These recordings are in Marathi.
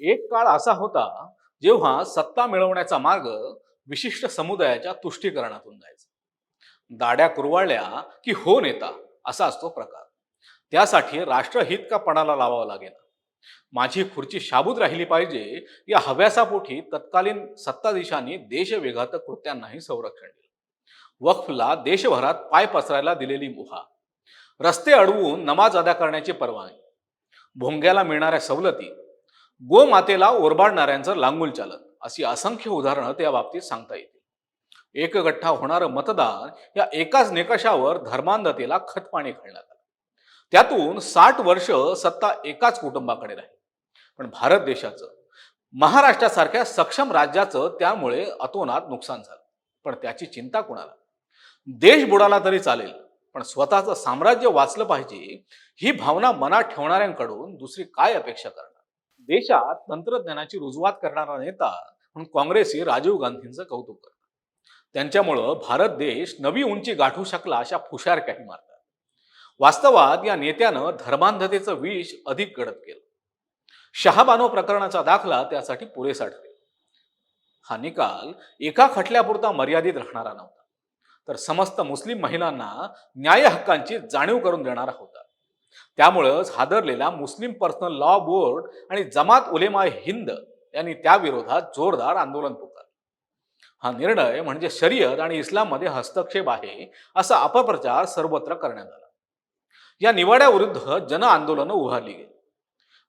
एक काळ असा होता जेव्हा सत्ता मिळवण्याचा मार्ग विशिष्ट समुदायाच्या तुष्टीकरणातून जायचा. दाड्या कुरवाळल्या की हो नेता असा असतो प्रकार. त्यासाठी राष्ट्रहित का पणाला लावावं लागेल? माझी खुर्ची शाबूत राहिली पाहिजे या हव्यासापोटी तत्कालीन सत्ताधीशांनी देशविघातक कृत्यांनाही संरक्षण दिलं. वक्फला देशभरात पाय पसरायला दिलेली मुहा. रस्ते अडवून नमाज अदा करण्याची परवानगी. भोंग्याला मिळणाऱ्या सवलती गोमातेला ओरबाडणाऱ्यांचं लांगूल चालन. अशी असंख्य उदाहरणं त्या बाबतीत सांगता येतील. एकगठ्ठा होणारं मतदान या एकाच निकषावर धर्मांधतेला खतपाणी घालण्यात आलं. त्यातून साठ वर्ष सत्ता एकाच कुटुंबाकडे राहील. पण भारत देशाचं महाराष्ट्रासारख्या सक्षम राज्याचं त्यामुळे अतोनात नुकसान झालं. पण त्याची चिंता कुणाला? देश बुडाला तरी चालेल पण स्वतःचं साम्राज्य वाचलं पाहिजे ही भावना मनात ठेवणाऱ्यांकडून दुसरी काय अपेक्षा करणार? देशात तंत्रज्ञानाची रुजवात करणारा नेता म्हणून काँग्रेसी राजीव गांधींचं कौतुक करतात त्यांच्यामुळं भारत देश नवी उंची गाठू शकला अशा फुशार काही मारतात. वास्तवात या नेत्यानं धर्मांधतेचं विष अधिक गडद केलं. शहाबानो प्रकरणाचा दाखला त्यासाठी पुरेसा ठरेल. हा निकाल एका खटल्यापुरता मर्यादित राहणारा नव्हता. तर समस्त मुस्लिम महिलांना न्याय हक्कांची जाणीव करून देणारा होता. त्यामुळंच हादरलेला मुस्लिम पर्सनल लॉ बोर्ड आणि जमात उलेमा हिंद यांनी त्या विरोधात जोरदार आंदोलन पुकारलं. हा निर्णय म्हणजे शरीयत आणि इस्लाममध्ये हस्तक्षेप आहे असा अपप्रचार सर्वत्र करण्यात आला. या निवाड्याविरुद्ध जन आंदोलनं उभारली गेली.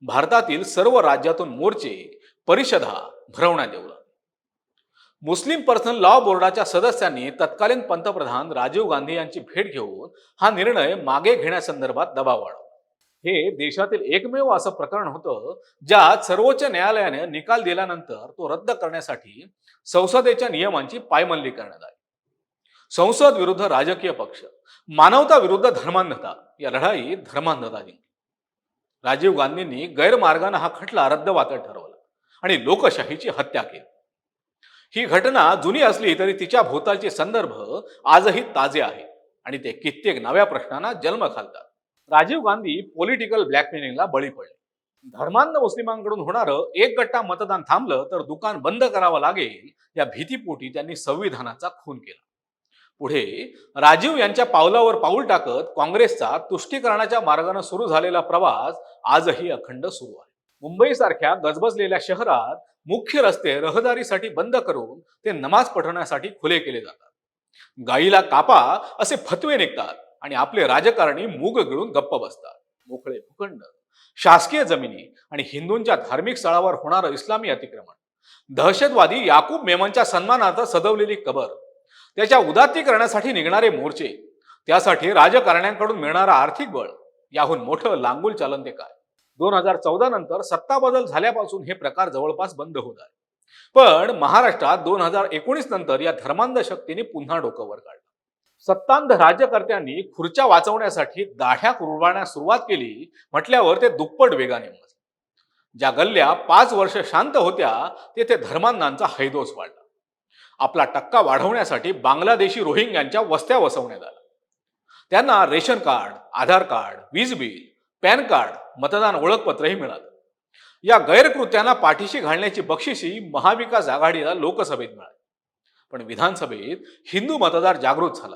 भारतातील सर्व राज्यातून मोर्चे परिषदा भरवण्यात येऊ लागले मुस्लिम पर्सनल लॉ बोर्डाच्या सदस्यांनी तत्कालीन पंतप्रधान राजीव गांधी यांची भेट घेऊन हा निर्णय मागे घेण्यासंदर्भात दबाव वाढवला हे देशातील एकमेव असं प्रकरण होतं ज्यात सर्वोच्च न्यायालयाने निकाल दिल्यानंतर तो रद्द करण्यासाठी संसदेच्या नियमांची पायमल्ली करण्यात आली. संसद विरुद्ध राजकीय पक्ष मानवता विरुद्ध धर्मांधता या लढाईत धर्मांधता जिंकली. राजीव गांधींनी गैरमार्गानं हा खटला रद्दबातल ठरवला आणि लोकशाहीची हत्या केली. ही घटना जुनी असली तरी तिच्या भोवतालचे संदर्भ आजही ताजे आहेत आणि ते कित्येक नव्या प्रश्नांना जन्म घालतात. राजीव गांधी पॉलिटिकल ब्लॅकमेलिंगला बळी पडले. धर्मांध मुस्लिमांकडून होणारं एक गट्टा मतदान थांबलं तर दुकान बंद करावं लागेल या भीतीपोटी त्यांनी संविधानाचा खून केला. पुढे राजीव यांच्या पावलावर पाऊल टाकत काँग्रेसचा तुष्टीकरणाच्या मार्गाने सुरू झालेला प्रवास आजही अखंड सुरू आहे. मुंबईसारख्या गजबजलेल्या शहरात मुख्य रस्ते रहदारीसाठी बंद करून ते नमाज पठवण्यासाठी खुले केले जातात. गाईला कापा असे फतवे निघतात आणि आपले राजकारणी मूग गिळून गप्प बसतात. मोकळे भूखंड शासकीय जमिनी आणि हिंदूंच्या धार्मिक स्थळावर होणारं इस्लामी अतिक्रमण. दहशतवादी याकूब मेमनच्या सन्मानार्थ सजवलेली कबर. त्याच्या उदात्तीकरणासाठी निघणारे मोर्चे. त्यासाठी राजकारण्यांकडून मिळणारा आर्थिक बळ. याहून मोठं लांगूल चालन ते काय? दोन हजार चौदा नंतर सत्ता बदल झाल्यापासून हे प्रकार जवळपास बंद होत आहे पण महाराष्ट्रात दोन हजार एकोणीस नंतर या धर्मांध शक्तीने पुन्हा डोकं वर काढलं. सत्तांध राज्यकर्त्यांनी खुर्च्या वाचवण्यासाठी दाढ्या कुरवाळण्यास सुरुवात केली म्हटल्यावर ते दुप्पट वेगाने मजले. ज्या गल्ल्या पाच वर्ष शांत होत्या तेथे धर्मांधांचा हैदोस वाढला. आपला टक्का वाढवण्यासाठी बांगलादेशी रोहिंग्यांच्या वस्त्या वसवण्यात आल्या. त्यांना रेशन कार्ड आधार कार्ड वीज बिल पॅन कार्ड मतदान ओळखपत्रही मिळालं. या गैरकृत्यांना पाठीशी घालण्याची बक्षिसी महाविकास आघाडीला लोकसभेत मिळाली. पण विधानसभेत हिंदू मतदार जागृत झाला.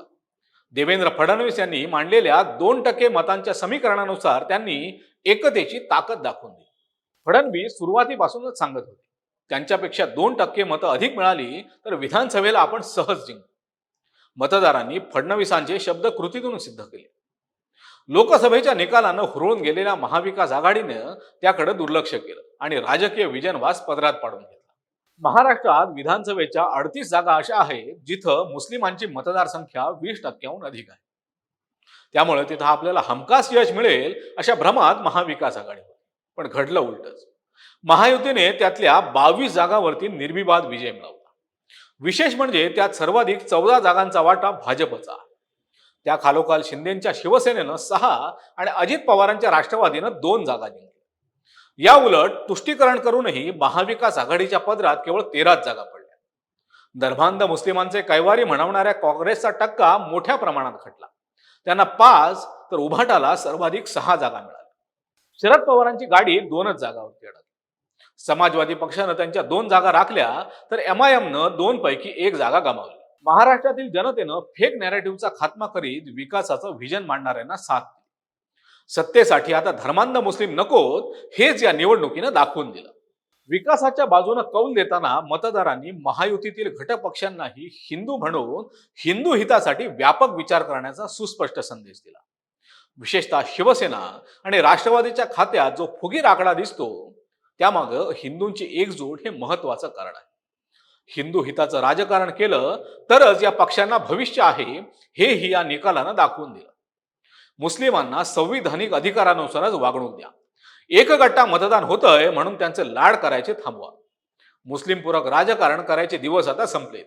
देवेंद्र फडणवीस यांनी मांडलेल्या दोन टक्के मतांच्या समीकरणानुसार त्यांनी एकतेची ताकद दाखवून दिली. फडणवीस सुरुवातीपासूनच सांगत होते त्यांच्यापेक्षा दोन टक्के मतं अधिक मिळाली तर विधानसभेला आपण सहज जिंकू. मतदारांनी फडणवीसांचे शब्द कृतीतून सिद्ध केले. लोकसभेच्या निकालानं हुरळून गेलेल्या महाविकास आघाडीनं त्याकडे दुर्लक्ष केलं आणि राजकीय विजनवास पदरात पाडून घेतला. महाराष्ट्रात विधानसभेच्या अडतीस जागा अशा आहेत जिथं मुस्लिमांची मतदार संख्या वीस टक्क्याहून अधिक आहे. त्यामुळे तिथं आपल्याला हमखास यश मिळेल अशा भ्रमात महाविकास आघाडी. पण घडलं उलटच. महायुतीने त्यातल्या बावीस जागावरती निर्विवाद विजय मिळवला. विशेष म्हणजे त्यात सर्वाधिक चौदा जागांचा वाटा भाजपचा त्या खालोखाल शिंदेच्या शिवसेनेनं सहा आणि अजित पवारांच्या राष्ट्रवादीनं दोन जागा जिंकल्या. या उलट तुष्टीकरण करूनही महाविकास आघाडीच्या पदरात केवळ तेराच जागा पडल्या. धर्मांध मुस्लिमांचे कैवारी म्हणवणाऱ्या काँग्रेसचा टक्का मोठ्या प्रमाणात घटला त्यांना पाच तर उभाटाला सर्वाधिक सहा जागा मिळाल्या. शरद पवारांची गाडी दोनच जागावरती अडकली. समाजवादी पक्षानं त्यांच्या दोन जागा राखल्या तर एमआयएमनं दोन पैकी एक जागा गमावली. महाराष्ट्रातील जनतेनं फेक नॅरेटिव्हचा खात्मा करीत विकासाचं व्हिजन मांडणाऱ्यांना साथ दिली. सत्तेसाठी आता धर्मांध मुस्लिम नकोत हेच या निवडणुकीनं दाखवून दिलं. विकासाच्या बाजूनं कौल देताना मतदारांनी महायुतीतील घटक पक्षांनाही हिंदू म्हणून हिंदू हितासाठी व्यापक विचार करण्याचा सुस्पष्ट संदेश दिला. विशेषतः शिवसेना आणि राष्ट्रवादीच्या खात्यात जो फुगीर आकडा दिसतो त्यामागं हिंदूंची एकजूट हे महत्वाचं कारण आहे. हिंदू हिताचं राजकारण केलं तरच या पक्षांना भविष्य आहे हेही या निकालानं दाखवून दिलं. मुस्लिमांना संविधानिक अधिकारानुसारच वागणूक द्या. एक गट्टा मतदान होतंय म्हणून त्यांचे लाड करायचे थांबवा. मुस्लिमपूरक राजकारण करायचे दिवस आता संपले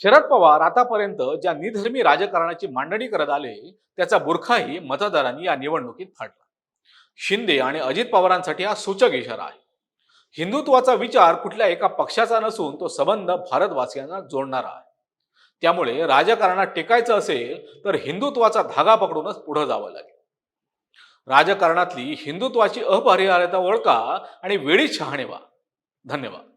शरद पवार आतापर्यंत ज्या निधर्मी राजकारणाची मांडणी करत आले त्याचा बुरखाही मतदारांनी या निवडणुकीत फाटला शिंदे आणि अजित पवारांसाठी हा सूचक इशारा आहे. हिंदुत्वाचा विचार कुठल्या एका पक्षाचा नसून तो संबंध भारतवासियांना जोडणारा आहे. त्यामुळे राजकारणात टिकायचं असेल तर हिंदुत्वाचा धागा पकडूनच पुढे जावं लागेल. राजकारणातली हिंदुत्वाची अपरिहार्यता ओळखा आणि वेळी शहाणे व्हा. धन्यवाद.